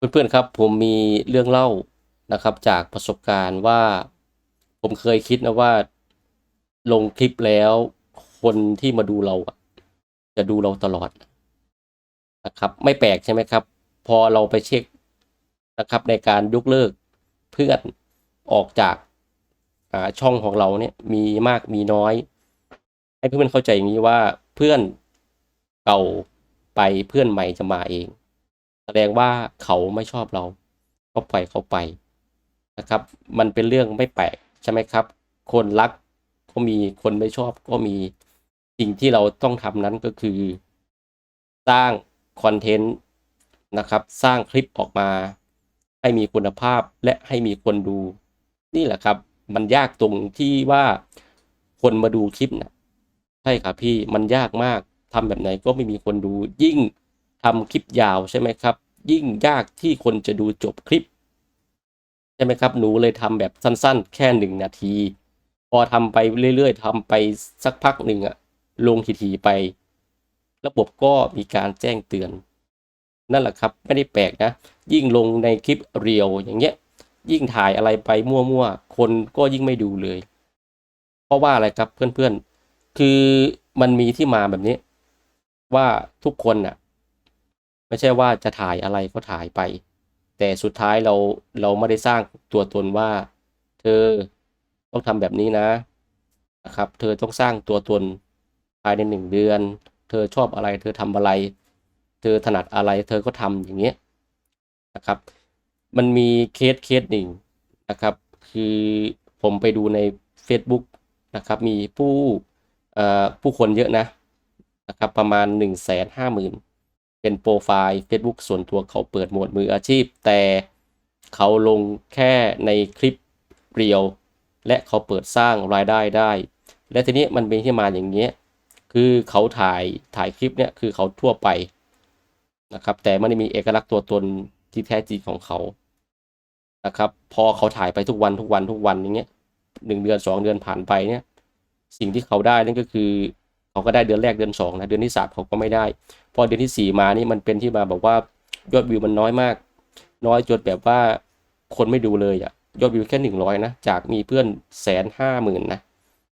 เพื่อนๆครับผมมีเรื่องเล่านะครับจากประสบการณ์ว่า ผมเคยคิดนะว่า ลงคลิปแล้วคนที่มาดูเราจะดูเราตลอดนะครับ ไม่แปลกใช่ไหมครับ พอเราไปเช็คนะครับในการยกเลิกเพื่อนออกจากาช่องของเราเนี่ยมีมากมีน้อย ให้เพื่อนๆเข้าใจอย่างนี้ว่าเพื่อนเก่าไปเพื่อนใหม่จะมาเอง ดงว่าเขาไม่ชอบเราก็ปล่อยเขาไปนะครับ มันเป็นเรื่องไม่แปลกใช่ไหมครับ คนรักก็มีคนไม่ชอบก็มีสิ่งที่เราต้องทำนั้นก็คือ สร้างคอนเทนต์นะครับ สร้างคลิปออกมา ให้มีคุณภาพและให้มีคนดู นี่แหละครับ มันยากตรงที่ว่าคนมาดูคลิปนะใช่ครับพี่มันยากมากทำแบบไหนก็ไม่มีคนดูยิ่ง ทำคลิปยาวใช่ไหมครับ ยิ่งยากที่คนจะดูจบคลิป ใช่ไหมครับ หนูเลยทำแบบสั้นๆ แค่หนึ่งนาที พอทำไปเรื่อยๆทำไปสักพักหนึ่งอะลงทีๆไป ระบบก็มีการแจ้งเตือน นั่นแหละครับไม่ได้แปลกนะ ยิ่งลงในคลิปเรียวอย่างเงี้ย ยิ่งถ่ายอะไรไปมั่วๆ คนก็ยิ่งไม่ดูเลย เพราะว่าอะไรครับเพื่อนๆ คือมันมีที่มาแบบนี้ ว่าทุกคนน่ะ ไม่ใช่ว่าจะถ่ายอะไรก็ถ่ายไป แต่สุดท้ายเราเราไม่ได้สร้างตัวตนว่า เธอต้องทำแบบนี้นะนะครับ เธอต้องสร้างตัวตนภายในหนึ่งเดือน เธอชอบอะไร เธอทำอะไร เธอถนัดอะไร เธอก็ทำอย่างเงี้ยนะครับ มันมีเคสเคสหนึ่งนะครับ คือผมไปดูใน Facebook นะครับ มีผู้ผู้คนเยอะนะนะครับ ประมาณ 1 5 0 0 0 0 เป็นโปรไฟล์ Facebook ส่วนตัวเขาเปิดโหมดมืออาชีพ แต่เขาลงแค่ในคลิปเรียว และเขาเปิดสร้างรายได้ได้ และทีนี้มันเป็นที่มาอย่างเงี้ยคือเขาถ่ายถ่ายคลิปเนี่ยคือเขาทั่วไปนะครับ แต่ไม่ได้มีเอกลักษณ์ตัวตนที่แท้จริงของเขานะครับ พอเขาถ่ายไปทุกวันทุกวันทุกวันอย่างเงี้ยหนึ่งเดือนสองเดือนผ่านไปเนี่ย สิ่งที่เขาได้นั่นก็คือ เขาก็ได้เดือนแรกเดือนสองนะเดือนที่สามเขาก็ไม่ได้ พอเดือนที่สี่มานี่มันเป็นที่มาบอกว่ายอดวิวมันน้อยมาก น้อยจนแบบว่าคนไม่ดูเลยอะยอดวิวแค่หนึ่งร้อยนะ จากมีเพื่อนแสนห้าหมื่นนะ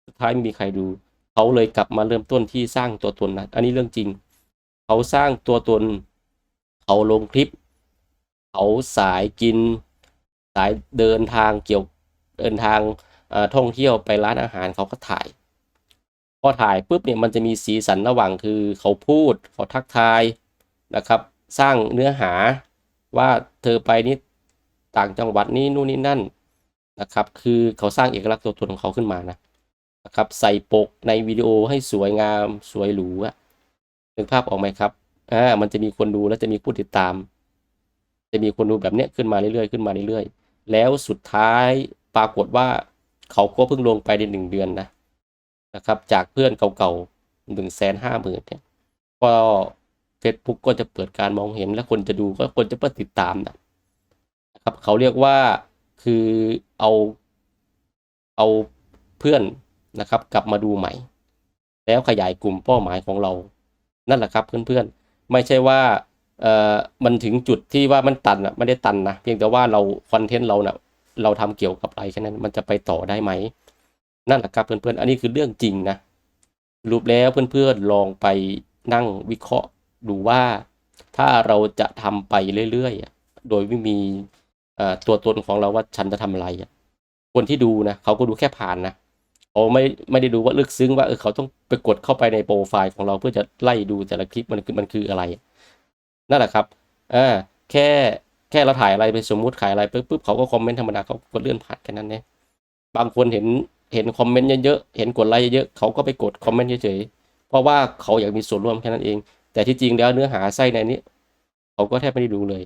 สุดท้ายไม่มีใครดู เขาเลยกลับมาเริ่มต้นที่สร้างตัวตนนะอันนี้เรื่องจริง เขาสร้างตัวตน เขาลงคลิป เขาสายกิน สายเดินทางเกี่ยวเดินทางท่องเที่ยวไปร้านอาหารเขาก็ถ่าย พอถ่ายปุ๊บเนี่ยมันจะมีสีสันระหว่างคือเขาพูดเขาทักทายนะครับ สร้างเนื้อหาว่าเธอไปนี่ต่างจังหวัดนี่นู่นนี่นั่นนะครับ คือเขาสร้างเอกลักษณ์ตัวตนของเขาขึ้นมานะนะครับ ใส่ปกในวิดีโอให้สวยงามสวยหรูอะนึกภาพออกไหมครับอ่ามันจะมีคนดูแล้วจะมีผู้ติดตาม จะมีคนดูแบบเนี้ยขึ้นมาเรื่อยๆขึ้นมาเรื่อยๆแล้วสุดท้ายปรากฏว่าเขาก็เพิ่งลงไปในหนึ่งเดือนนะ นะครับ จากเพื่อนเก่าๆหนึ่งแสนห้าหมื่นเนี่ยก็ Facebook ก็จะเปิดการมองเห็นและคนจะดูก็คนจะเปิดติดตามนะนะครับเขาเรียกว่าคือเอาเอาเพื่อนนะครับ กลับมาดูใหม่ แล้วขยายกลุ่มเป้าหมายของเรา นั่นแหละครับเพื่อนๆ ไม่ใช่ว่าเอ่อมันถึงจุดที่ว่ามันตันอะไม่ได้ตันนะเพียงแต่ว่าเราคอนเทนต์เราเนะ่ะเราทำเกี่ยวกับอะไรแค่นั้นมันจะไปต่อได้ไหม นั่นแหละครับเพื่อนๆ อันนี้คือเรื่องจริงนะรูปแล้วเพื่อนๆลองไปนั่งวิเคราะห์ดูว่าถ้าเราจะทำไปเรื่อยๆ โดยไม่มีตัวตนของเราว่าฉันจะทำอะไรคนที่ดูนะเขาก็ดูแค่ผ่านนะเขาไม่ไม่ได้ดูว่าลึกซึ้งว่าเออเขาต้องไปกดเข้าไปในโปรไฟล์ของเราเพื่อจะไล่ดูแต่ละคลิปมันคือมันคืออะไรนั่นแหละครับอ่าแค่แค่เราถ่ายอะไรไปสมมุติขายอะไรปุ๊บปุ๊บเขาก็คอมเมนต์ธรรมดาเขาก็เลื่อนผ่านแค่นั้นเองบางคนเห็น เห็นคอมเมนต์เยอะๆ เห็นกดไลค์เยอะๆเขาก็ไปกดคอมเมนต์เฉยๆ เพราะว่าเขาอยากมีส่วนร่วมแค่นั้นเอง แต่ที่จริงแล้วเนื้อหาไส้ในนี้ เขาก็แทบไม่ได้ดูเลย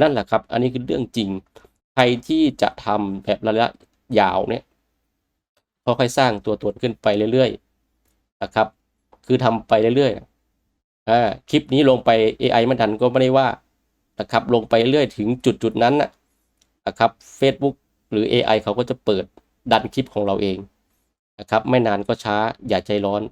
นั่นแหละครับ อันนี้คือเรื่องจริง ใครที่จะทำแบบระยะยาวเนี่ยค่อยๆสร้างตัวตนขึ้นไปเรื่อยๆ นะครับ คือทำไปเรื่อยๆอ่าคลิปนี้ลงไป AI มันทันก็ไม่ได้ว่านะครับ ลงไปเรื่อยถึงจุดๆนั้นนะครับ Facebook หรือ AI เขาก็จะเปิด ดันคลิปของเราเองนะครับ ไม่นานก็ช้าอย่าใจร้อน